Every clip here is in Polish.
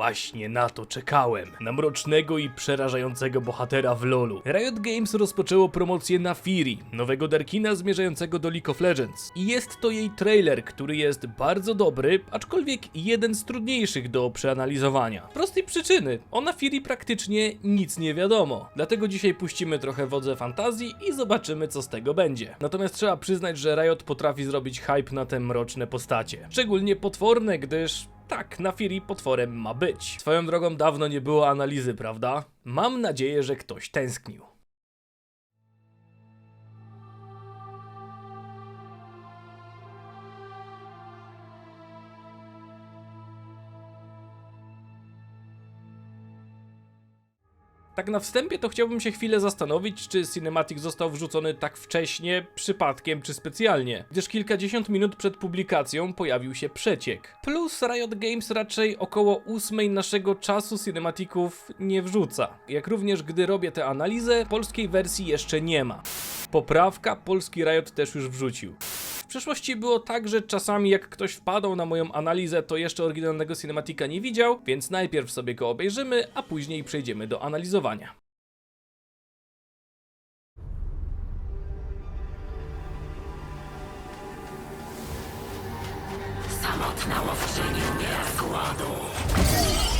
Właśnie na to czekałem. Na mrocznego i przerażającego bohatera w LoLu. Riot Games rozpoczęło promocję na Fury, nowego Darkina zmierzającego do League of Legends. I jest to jej trailer, który jest bardzo dobry, aczkolwiek jeden z trudniejszych do przeanalizowania. Prostej przyczyny, o na Fury praktycznie nic nie wiadomo. Dlatego dzisiaj puścimy trochę wodze fantazji i zobaczymy co z tego będzie. Natomiast trzeba przyznać, że Riot potrafi zrobić hype na te mroczne postacie. Szczególnie potworne, gdyż tak, na Fury potworem ma być. Swoją drogą dawno nie było analizy, prawda? Mam nadzieję, że ktoś tęsknił. Tak na wstępie to chciałbym się chwilę zastanowić, czy Cinematic został wrzucony tak wcześnie, przypadkiem czy specjalnie, gdyż kilkadziesiąt minut przed publikacją pojawił się przeciek. Plus Riot Games raczej około ósmej naszego czasu cinematików nie wrzuca. Jak również gdy robię tę analizę, polskiej wersji jeszcze nie ma. Poprawka, polski Riot też już wrzucił. Przeszłości było tak, że czasami jak ktoś wpadał na moją analizę, to jeszcze oryginalnego cinematika nie widział, więc najpierw sobie go obejrzymy, a później przejdziemy do analizowania. Samotna łowczyni umiera z.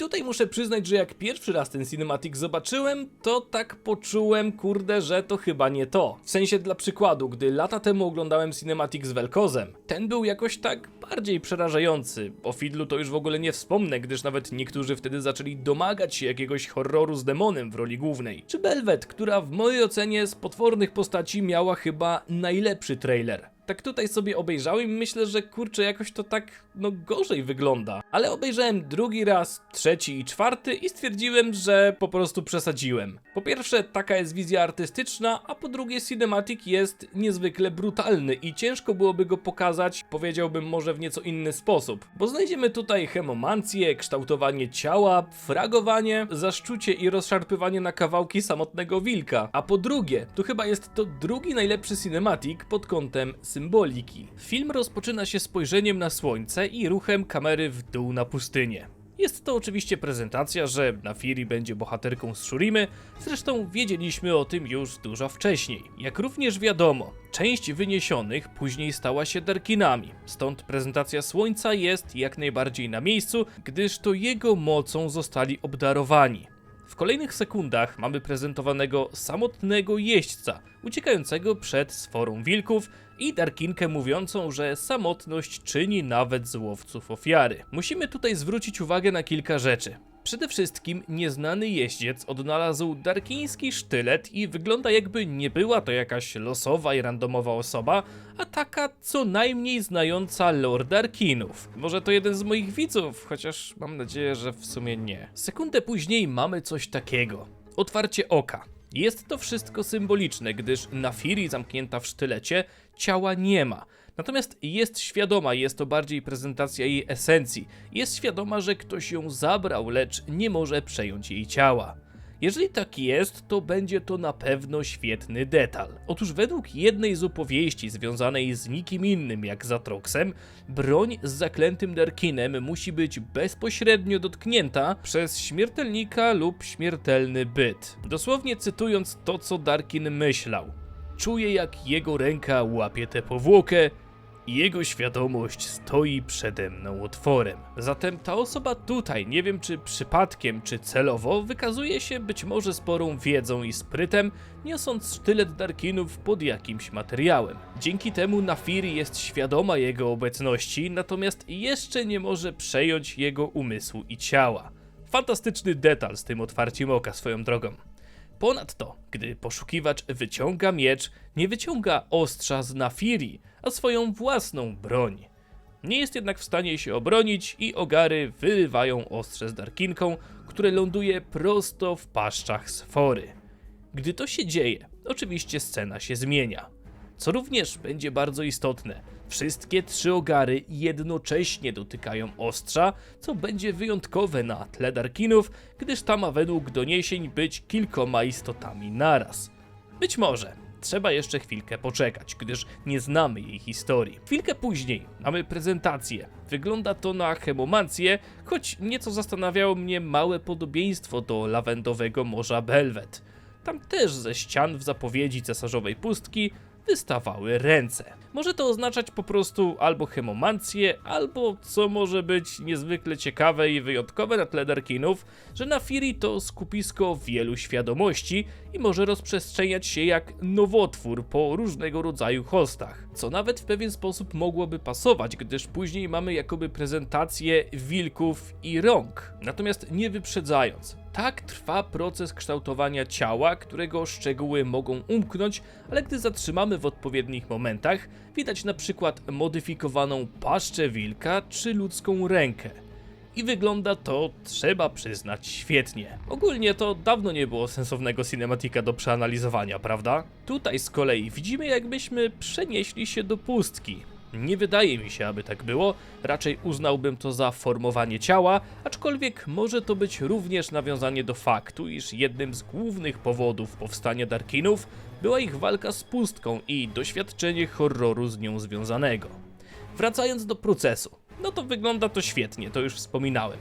tutaj muszę przyznać, że jak pierwszy raz ten cinematic zobaczyłem, to tak poczułem, kurde, że to chyba nie to. W sensie dla przykładu, gdy lata temu oglądałem cinematic z Velkozem, ten był jakoś tak bardziej przerażający. O Fidlu to już w ogóle nie wspomnę, gdyż nawet niektórzy wtedy zaczęli domagać się jakiegoś horroru z demonem w roli głównej. Czy Belvet, która w mojej ocenie z potwornych postaci miała chyba najlepszy trailer. Tak tutaj sobie obejrzałem i myślę, że kurczę, jakoś to tak, no gorzej wygląda. Ale obejrzałem drugi raz, trzeci i czwarty i stwierdziłem, że po prostu przesadziłem. Po pierwsze, taka jest wizja artystyczna, a po drugie, cinematic jest niezwykle brutalny i ciężko byłoby go pokazać, powiedziałbym może w nieco inny sposób. Bo znajdziemy tutaj hemomancję, kształtowanie ciała, fragowanie, zaszczucie i rozszarpywanie na kawałki samotnego wilka. A po drugie, tu chyba jest to drugi najlepszy cinematic pod kątem symboliki. Film rozpoczyna się spojrzeniem na słońce i ruchem kamery w dół na pustynię. Jest to oczywiście prezentacja, że Nafiri będzie bohaterką z Shurimy, zresztą wiedzieliśmy o tym już dużo wcześniej. Jak również wiadomo, część wyniesionych później stała się Darkinami, stąd prezentacja Słońca jest jak najbardziej na miejscu, gdyż to jego mocą zostali obdarowani. W kolejnych sekundach mamy prezentowanego samotnego jeźdźca, uciekającego przed sforą wilków i Darkinkę mówiącą, że samotność czyni nawet z łowców ofiary. Musimy tutaj zwrócić uwagę na kilka rzeczy. Przede wszystkim nieznany jeździec odnalazł darkiński sztylet i wygląda jakby nie była to jakaś losowa i randomowa osoba, a taka co najmniej znająca lore Darkinów. Może to jeden z moich widzów, chociaż mam nadzieję, że w sumie nie. Sekundę później mamy coś takiego. Otwarcie oka. Jest to wszystko symboliczne, gdyż Nafiri zamknięta w sztylecie ciała nie ma. Natomiast jest świadoma, jest to bardziej prezentacja jej esencji. Jest świadoma, że ktoś ją zabrał, lecz nie może przejąć jej ciała. Jeżeli tak jest, to będzie to na pewno świetny detal. Otóż według jednej z opowieści związanej z nikim innym jak Zatroksem, broń z zaklętym Darkinem musi być bezpośrednio dotknięta przez śmiertelnika lub śmiertelny byt. Dosłownie cytując to, co Darkin myślał. Czuję, jak jego ręka łapie tę powłokę i jego świadomość stoi przede mną otworem. Zatem ta osoba tutaj, nie wiem czy przypadkiem, czy celowo, wykazuje się być może sporą wiedzą i sprytem, niosąc sztylet Darkinów pod jakimś materiałem. Dzięki temu Nafiri jest świadoma jego obecności, natomiast jeszcze nie może przejąć jego umysłu i ciała. Fantastyczny detal z tym otwarciem oka swoją drogą. Ponadto, gdy poszukiwacz wyciąga miecz, nie wyciąga ostrza z Nafiri, a swoją własną broń. Nie jest jednak w stanie się obronić i ogary wyrywają ostrze z Darkinką, które ląduje prosto w paszczach Sfory. Gdy to się dzieje, oczywiście scena się zmienia. Co również będzie bardzo istotne, wszystkie trzy ogary jednocześnie dotykają ostrza, co będzie wyjątkowe na tle Darkinów, gdyż ta ma według doniesień być kilkoma istotami naraz. Być może. Trzeba jeszcze chwilkę poczekać, gdyż nie znamy jej historii. Chwilkę później mamy prezentację. Wygląda to na hemomancję, choć nieco zastanawiało mnie małe podobieństwo do lawendowego morza Belwet. Tam też ze ścian w zapowiedzi cesarzowej pustki wystawały ręce. Może to oznaczać po prostu albo hemomancję, albo co może być niezwykle ciekawe i wyjątkowe na tle Darkinów, że Nafiri to skupisko wielu świadomości i może rozprzestrzeniać się jak nowotwór po różnego rodzaju hostach, co nawet w pewien sposób mogłoby pasować, gdyż później mamy jakoby prezentację wilków i rąk. Natomiast nie wyprzedzając, tak trwa proces kształtowania ciała, którego szczegóły mogą umknąć, ale gdy zatrzymamy w odpowiednich momentach, widać na przykład modyfikowaną paszczę wilka czy ludzką rękę. I wygląda to, trzeba przyznać, świetnie. Ogólnie to dawno nie było sensownego cinematika do przeanalizowania, prawda? Tutaj z kolei widzimy jakbyśmy przenieśli się do pustki. Nie wydaje mi się, aby tak było, raczej uznałbym to za formowanie ciała, aczkolwiek może to być również nawiązanie do faktu, iż jednym z głównych powodów powstania Darkinów była ich walka z pustką i doświadczenie horroru z nią związanego. Wracając do procesu, no to wygląda to świetnie, to już wspominałem.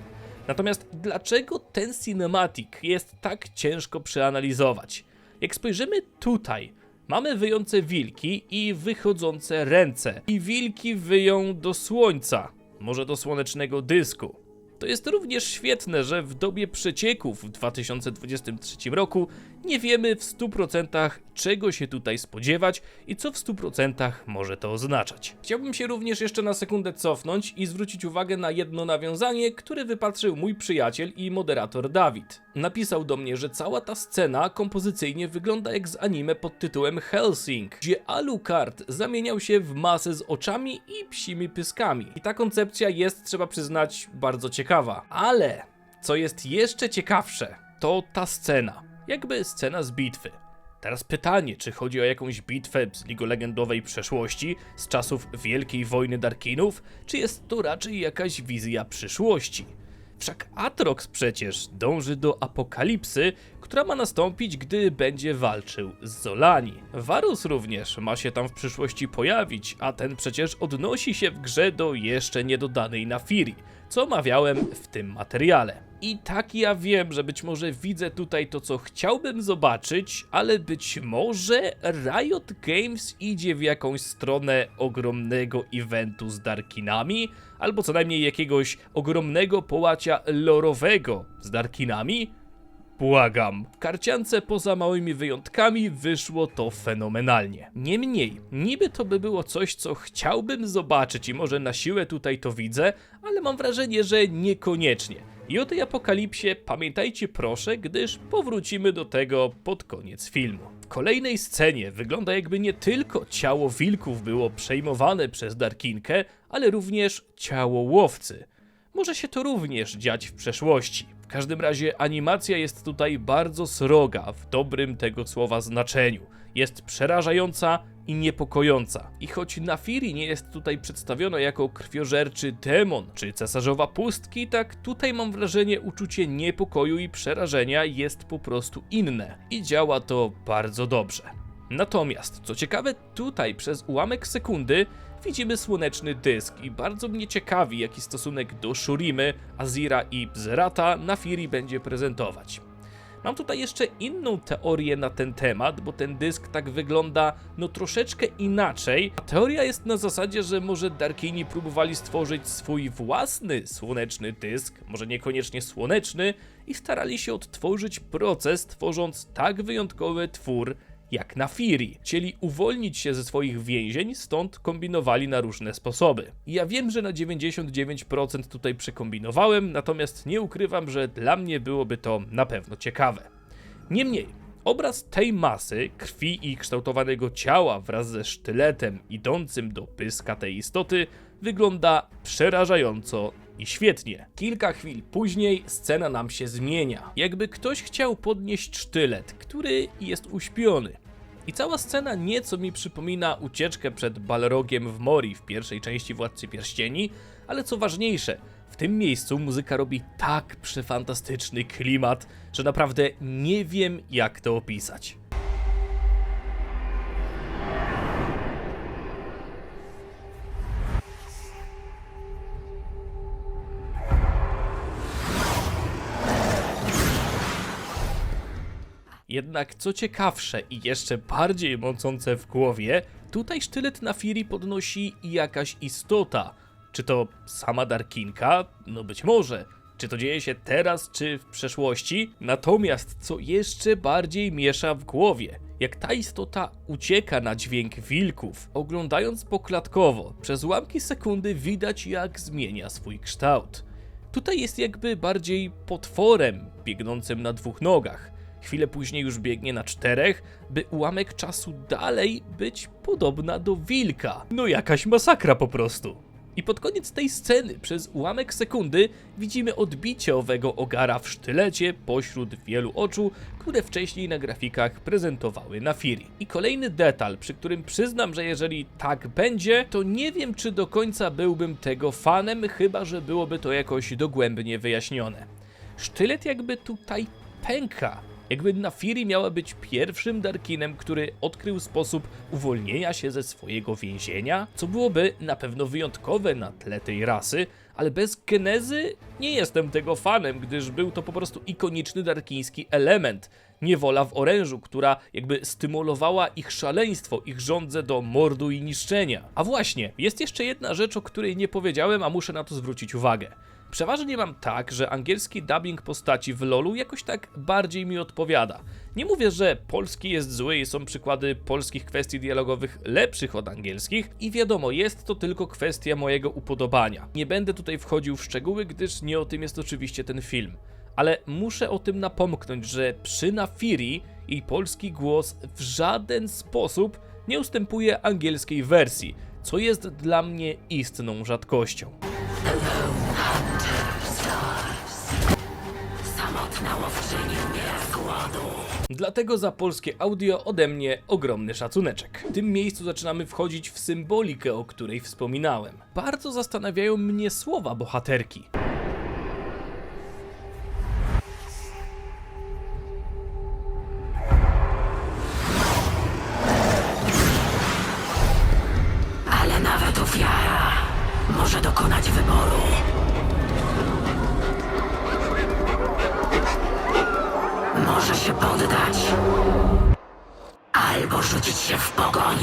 Natomiast dlaczego ten cinematic jest tak ciężko przeanalizować? Jak spojrzymy tutaj, mamy wyjące wilki i wychodzące ręce. I wilki wyją do słońca, może do słonecznego dysku. To jest również świetne, że w dobie przecieków w 2023 roku nie wiemy w 100% czego się tutaj spodziewać i co w 100% może to oznaczać. Chciałbym się również jeszcze na sekundę cofnąć i zwrócić uwagę na jedno nawiązanie, które wypatrzył mój przyjaciel i moderator Dawid. Napisał do mnie, że cała ta scena kompozycyjnie wygląda jak z anime pod tytułem Helsing, gdzie Alucard zamieniał się w masę z oczami i psimi pyskami. I ta koncepcja jest, trzeba przyznać, bardzo ciekawa. Ale co jest jeszcze ciekawsze, to ta scena. Jakby scena z bitwy. Teraz pytanie, czy chodzi o jakąś bitwę z ligolegendowej przeszłości, z czasów Wielkiej Wojny Darkinów, czy jest to raczej jakaś wizja przyszłości? Wszak Atrox przecież dąży do apokalipsy, która ma nastąpić, gdy będzie walczył z Zolani. Varus również ma się tam w przyszłości pojawić, a ten przecież odnosi się w grze do jeszcze niedodanej Nafiri, co omawiałem w tym materiale. I tak ja wiem, że być może widzę tutaj to, co chciałbym zobaczyć, ale być może Riot Games idzie w jakąś stronę ogromnego eventu z Darkinami, albo co najmniej jakiegoś ogromnego połacia lorowego z Darkinami. Błagam. Karciance poza małymi wyjątkami wyszło to fenomenalnie. Niemniej, niby to by było coś, co chciałbym zobaczyć i może na siłę tutaj to widzę, ale mam wrażenie, że niekoniecznie. I o tej apokalipsie pamiętajcie proszę, gdyż powrócimy do tego pod koniec filmu. W kolejnej scenie wygląda jakby nie tylko ciało wilków było przejmowane przez Darkinkę, ale również ciało łowcy. Może się to również dziać w przeszłości. W każdym razie animacja jest tutaj bardzo sroga, w dobrym tego słowa znaczeniu. Jest przerażająca i niepokojąca. I choć Nafiri nie jest tutaj przedstawiona jako krwiożerczy demon czy cesarzowa pustki, tak tutaj mam wrażenie uczucie niepokoju i przerażenia jest po prostu inne. I działa to bardzo dobrze. Natomiast, co ciekawe, tutaj przez ułamek sekundy widzimy słoneczny dysk i bardzo mnie ciekawi, jaki stosunek do Shurimy, Azira i Zerata Nafiri będzie prezentować. Mam tutaj jeszcze inną teorię na ten temat, bo ten dysk tak wygląda no troszeczkę inaczej. A teoria jest na zasadzie, że może Darkini próbowali stworzyć swój własny słoneczny dysk, może niekoniecznie słoneczny, i starali się odtworzyć proces, tworząc tak wyjątkowy twór jak na Firi. Chcieli uwolnić się ze swoich więzień, stąd kombinowali na różne sposoby. Ja wiem, że na 99% tutaj przekombinowałem, natomiast nie ukrywam, że dla mnie byłoby to na pewno ciekawe. Niemniej, obraz tej masy, krwi i kształtowanego ciała wraz ze sztyletem idącym do pyska tej istoty wygląda przerażająco i świetnie. Kilka chwil później scena nam się zmienia. Jakby ktoś chciał podnieść sztylet, który jest uśpiony. I cała scena nieco mi przypomina ucieczkę przed Balrogiem w Mori w pierwszej części Władcy Pierścieni, ale co ważniejsze, w tym miejscu muzyka robi tak przefantastyczny klimat, że naprawdę nie wiem jak to opisać. Jednak co ciekawsze i jeszcze bardziej mącące w głowie, tutaj sztylet na Firi podnosi jakaś istota. Czy to sama Darkinka? No być może. Czy to dzieje się teraz, czy w przeszłości? Natomiast co jeszcze bardziej miesza w głowie, jak ta istota ucieka na dźwięk wilków, oglądając poklatkowo, przez ułamki sekundy widać jak zmienia swój kształt. Tutaj jest jakby bardziej potworem biegnącym na dwóch nogach. Chwilę później już biegnie na czterech, by ułamek czasu dalej być podobna do wilka. No jakaś masakra po prostu. I pod koniec tej sceny, przez ułamek sekundy, widzimy odbicie owego ogara w sztylecie pośród wielu oczu, które wcześniej na grafikach prezentowały na Firi. I kolejny detal, przy którym przyznam, że jeżeli tak będzie, to nie wiem, czy do końca byłbym tego fanem, chyba że byłoby to jakoś dogłębnie wyjaśnione. Sztylet jakby tutaj pęka. Jakby Nafiri miała być pierwszym Darkinem, który odkrył sposób uwolnienia się ze swojego więzienia, co byłoby na pewno wyjątkowe na tle tej rasy, ale bez genezy nie jestem tego fanem, gdyż był to po prostu ikoniczny darkiński element. Niewola w orężu, która jakby stymulowała ich szaleństwo, ich żądzę do mordu i niszczenia. A właśnie, jest jeszcze jedna rzecz, o której nie powiedziałem, a muszę na to zwrócić uwagę. Przeważnie mam tak, że angielski dubbing postaci w LoLu jakoś tak bardziej mi odpowiada. Nie mówię, że polski jest zły i są przykłady polskich kwestii dialogowych lepszych od angielskich i wiadomo, jest to tylko kwestia mojego upodobania. Nie będę tutaj wchodził w szczegóły, gdyż nie o tym jest oczywiście ten film. Ale muszę o tym napomknąć, że przy Nafiri jej polski głos w żaden sposób nie ustępuje angielskiej wersji, co jest dla mnie istną rzadkością. Samotna Dlatego za polskie audio ode mnie ogromny szacuneczek. W tym miejscu zaczynamy wchodzić w symbolikę, o której wspominałem. Bardzo zastanawiają mnie słowa bohaterki. Może się poddać. Albo rzucić się w pogoń.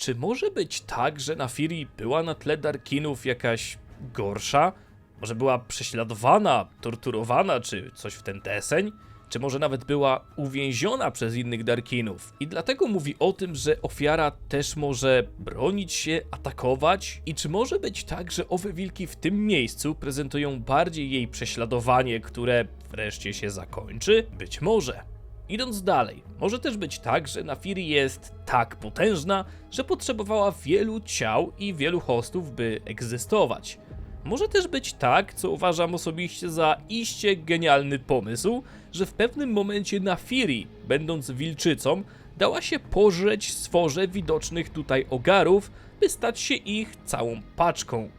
Czy może być tak, że Nafiri była na tle Darkinów jakaś gorsza? Może była prześladowana, torturowana, czy coś w ten deseń? Czy może nawet była uwięziona przez innych Darkinów? I dlatego mówi o tym, że ofiara też może bronić się, atakować? I czy może być tak, że owe wilki w tym miejscu prezentują bardziej jej prześladowanie, które wreszcie się zakończy? Być może. Idąc dalej, może też być tak, że Nafiri jest tak potężna, że potrzebowała wielu ciał i wielu hostów, by egzystować. Może też być tak, co uważam osobiście za iście genialny pomysł, że w pewnym momencie Nafiri, będąc wilczycą, dała się pożreć stworze widocznych tutaj ogarów, by stać się ich całą paczką.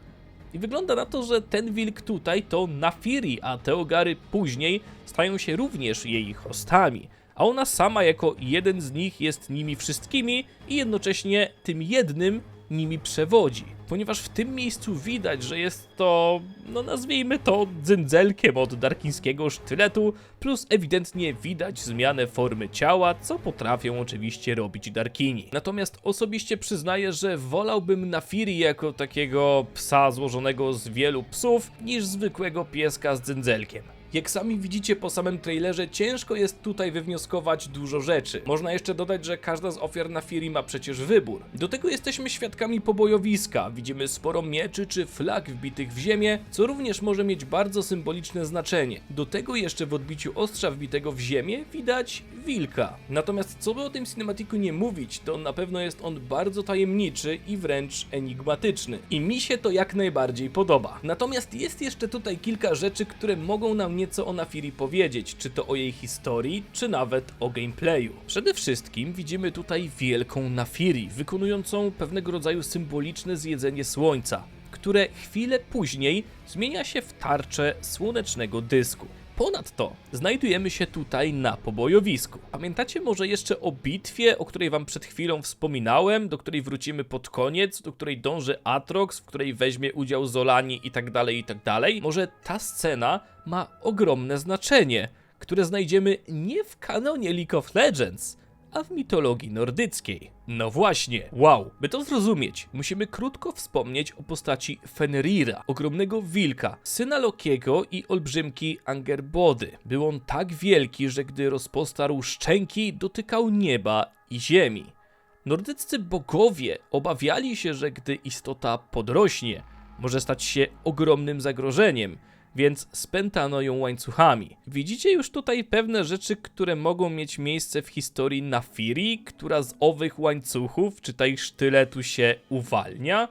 I wygląda na to, że ten wilk tutaj to Nafiri, a te ogary później stają się również jej hostami. A ona sama jako jeden z nich jest nimi wszystkimi i jednocześnie tym jednym nimi przewodzi. Ponieważ w tym miejscu widać, że jest to, no nazwijmy to, dzyndzelkiem od darkińskiego sztyletu, plus ewidentnie widać zmianę formy ciała, co potrafią oczywiście robić darkini. Natomiast osobiście przyznaję, że wolałbym Nafiri jako takiego psa złożonego z wielu psów, niż zwykłego pieska z dzyndzelkiem. Jak sami widzicie po samym trailerze, ciężko jest tutaj wywnioskować dużo rzeczy. Można jeszcze dodać, że każda z ofiar na Fury ma przecież wybór. Do tego jesteśmy świadkami pobojowiska. Widzimy sporo mieczy czy flag wbitych w ziemię, co również może mieć bardzo symboliczne znaczenie. Do tego jeszcze w odbiciu ostrza wbitego w ziemię widać wilka. Natomiast co by o tym cinematiku nie mówić, to na pewno jest on bardzo tajemniczy i wręcz enigmatyczny. I mi się to jak najbardziej podoba. Natomiast jest jeszcze tutaj kilka rzeczy, które mogą nam nieco o Nafiri powiedzieć, czy to o jej historii, czy nawet o gameplayu. Przede wszystkim widzimy tutaj wielką Nafiri, wykonującą pewnego rodzaju symboliczne zjedzenie słońca, które chwilę później zmienia się w tarczę słonecznego dysku. Ponadto znajdujemy się tutaj na pobojowisku. Pamiętacie może jeszcze o bitwie, o której wam przed chwilą wspominałem, do której wrócimy pod koniec, do której dąży Atrox, w której weźmie udział Zolani i tak dalej, i tak dalej? Może ta scena ma ogromne znaczenie, które znajdziemy nie w kanonie League of Legends, a w mitologii nordyckiej. No właśnie, wow, by to zrozumieć, musimy krótko wspomnieć o postaci Fenrira, ogromnego wilka, syna Lokiego i olbrzymki Angerbody. Był on tak wielki, że gdy rozpostarł szczęki, dotykał nieba i ziemi. Nordyccy bogowie obawiali się, że gdy istota podrośnie, może stać się ogromnym zagrożeniem, więc spętano ją łańcuchami. Widzicie już tutaj pewne rzeczy, które mogą mieć miejsce w historii Nafiri, która z owych łańcuchów, czy tej sztyletu się uwalnia?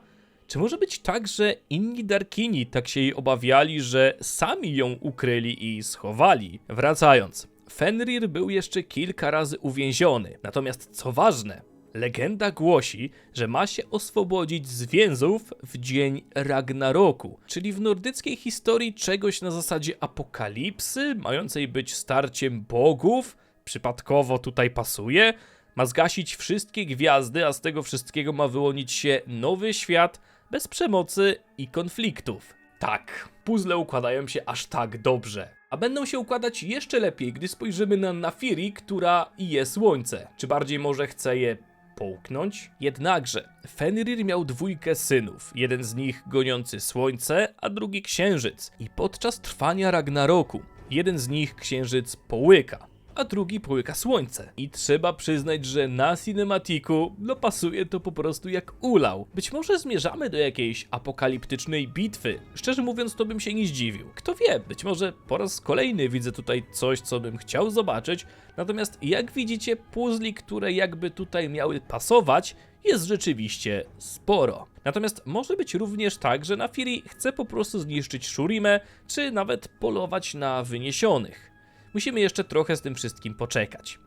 Czy może być tak, że inni Darkini tak się jej obawiali, że sami ją ukryli i schowali? Wracając. Fenrir był jeszcze kilka razy uwięziony, natomiast co ważne, Legenda głosi, że ma się oswobodzić z więzów w dzień Ragnaroku, czyli w nordyckiej historii czegoś na zasadzie apokalipsy, mającej być starciem bogów, przypadkowo tutaj pasuje, ma zgasić wszystkie gwiazdy, a z tego wszystkiego ma wyłonić się nowy świat bez przemocy i konfliktów. Tak, puzzle układają się aż tak dobrze. A będą się układać jeszcze lepiej, gdy spojrzymy na Nafiri, która je słońce. Czy bardziej może chce je połknąć? Jednakże Fenrir miał dwójkę synów, jeden z nich goniący słońce, a drugi księżyc. I podczas trwania Ragnaroku jeden z nich księżyc połyka, a drugi połyka słońce. I trzeba przyznać, że na cinematiku no pasuje to po prostu jak ulał. Być może zmierzamy do jakiejś apokaliptycznej bitwy. Szczerze mówiąc, to bym się nie zdziwił. Kto wie, być może po raz kolejny widzę tutaj coś, co bym chciał zobaczyć. Natomiast jak widzicie, puzli, które jakby tutaj miały pasować, jest rzeczywiście sporo. Natomiast może być również tak, że Nafiri chce po prostu zniszczyć Shurimę, czy nawet polować na wyniesionych. Musimy jeszcze trochę z tym wszystkim poczekać.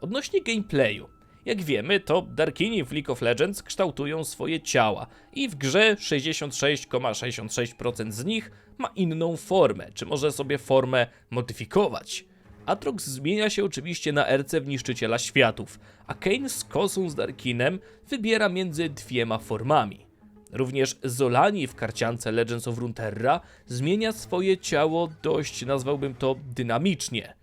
Odnośnie gameplayu. Jak wiemy, to Darkini w League of Legends kształtują swoje ciała i w grze 66,66% z nich ma inną formę, czy może sobie formę modyfikować. Atrox zmienia się oczywiście na RC w Niszczyciela Światów, a Kane z kosą z Darkinem wybiera między dwiema formami. Również Zolani w karciance Legends of Runeterra zmienia swoje ciało dość, nazwałbym to, dynamicznie.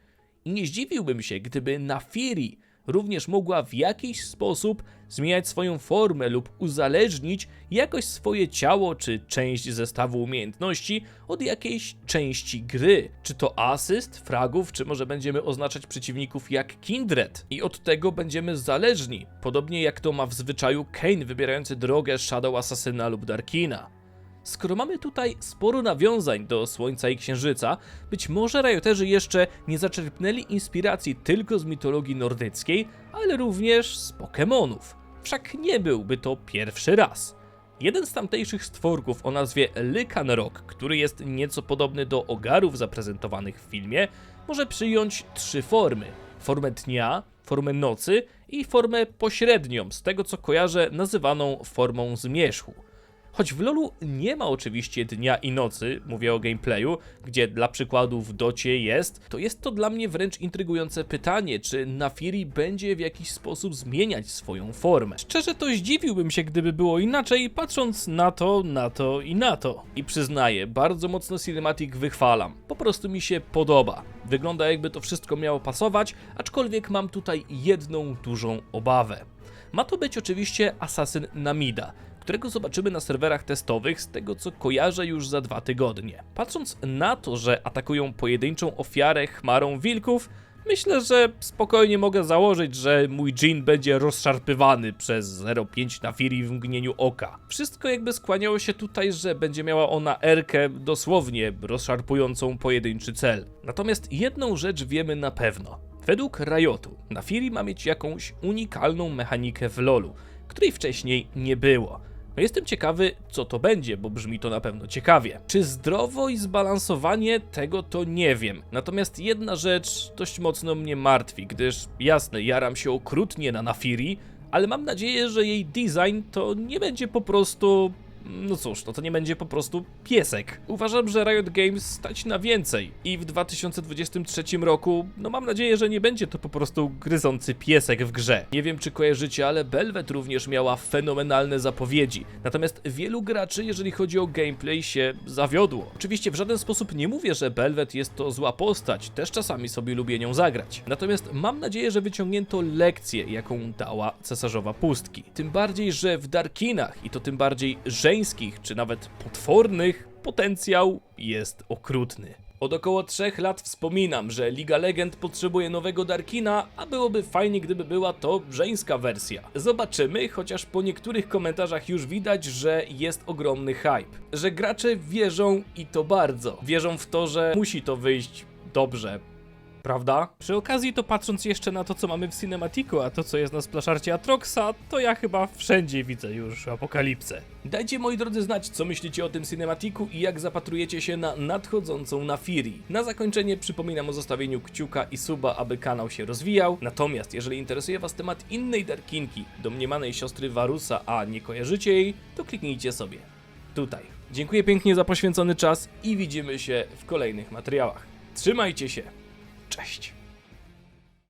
I nie zdziwiłbym się, gdyby Nafiri również mogła w jakiś sposób zmieniać swoją formę lub uzależnić jakoś swoje ciało czy część zestawu umiejętności od jakiejś części gry. Czy to asyst, fragów, czy może będziemy oznaczać przeciwników jak Kindred i od tego będziemy zależni, podobnie jak to ma w zwyczaju Kane wybierający drogę Shadow Assassina lub Darkina. Skoro mamy tutaj sporo nawiązań do Słońca i Księżyca, być może Rioterzy jeszcze nie zaczerpnęli inspiracji tylko z mitologii nordyckiej, ale również z Pokémonów. Wszak nie byłby to pierwszy raz. Jeden z tamtejszych stworków o nazwie Lycan Rock, który jest nieco podobny do ogarów zaprezentowanych w filmie, może przyjąć trzy formy: formę dnia, formę nocy i formę pośrednią, z tego co kojarzę, nazywaną formą zmierzchu. Choć w LoLu nie ma oczywiście dnia i nocy, mówię o gameplayu, gdzie dla przykładu w docie jest, to jest to dla mnie wręcz intrygujące pytanie, czy Nafiri będzie w jakiś sposób zmieniać swoją formę. Szczerze to zdziwiłbym się, gdyby było inaczej, patrząc na to, na to i na to. I przyznaję, bardzo mocno Cinematic wychwalam. Po prostu mi się podoba. Wygląda jakby to wszystko miało pasować, aczkolwiek mam tutaj jedną dużą obawę. Ma to być oczywiście asasyn Namida, którego zobaczymy na serwerach testowych z tego co kojarzę już za dwa tygodnie. Patrząc na to, że atakują pojedynczą ofiarę chmarą wilków, myślę, że spokojnie mogę założyć, że mój dżin będzie rozszarpywany przez 0,5 na Fury w mgnieniu oka. Wszystko jakby skłaniało się tutaj, że będzie miała ona erkę dosłownie rozszarpującą pojedynczy cel. Natomiast jedną rzecz wiemy na pewno. Według Riotu, Nafiri ma mieć jakąś unikalną mechanikę w LoLu, której wcześniej nie było. No jestem ciekawy, co to będzie, bo brzmi to na pewno ciekawie. Czy zdrowo i zbalansowanie tego to nie wiem. Natomiast jedna rzecz dość mocno mnie martwi, gdyż jasne, jaram się okrutnie na Nafiri, ale mam nadzieję, że jej design to nie będzie po prostu no cóż, no to nie będzie po prostu piesek. Uważam, że Riot Games stać na więcej i w 2023 roku, no mam nadzieję, że nie będzie to po prostu gryzący piesek w grze. Nie wiem czy kojarzycie, ale Belvet również miała fenomenalne zapowiedzi. Natomiast wielu graczy, jeżeli chodzi o gameplay, się zawiodło. Oczywiście w żaden sposób nie mówię, że Belvet jest to zła postać, też czasami sobie lubię nią zagrać. Natomiast mam nadzieję, że wyciągnięto lekcję, jaką dała cesarzowa pustki. Tym bardziej, że w Darkinach i to tym bardziej żeńskich, czy nawet potwornych, potencjał jest okrutny. Od około trzech lat wspominam, że Liga Legend potrzebuje nowego Darkina, a byłoby fajnie, gdyby była to żeńska wersja. Zobaczymy, chociaż po niektórych komentarzach już widać, że jest ogromny hype. Że gracze wierzą i to bardzo. Wierzą w to, że musi to wyjść dobrze. Prawda? Przy okazji to patrząc jeszcze na to, co mamy w Cinematiku, a to, co jest na splaszarcie Atroxa, to ja chyba wszędzie widzę już apokalipsę. Dajcie moi drodzy znać, co myślicie o tym Cinematiku i jak zapatrujecie się na nadchodzącą na Fury. Na zakończenie przypominam o zostawieniu kciuka i suba, aby kanał się rozwijał. Natomiast jeżeli interesuje was temat innej Darkinki, domniemanej siostry Varusa, a nie kojarzycie jej, to kliknijcie sobie tutaj. Dziękuję pięknie za poświęcony czas i widzimy się w kolejnych materiałach. Trzymajcie się. Cześć.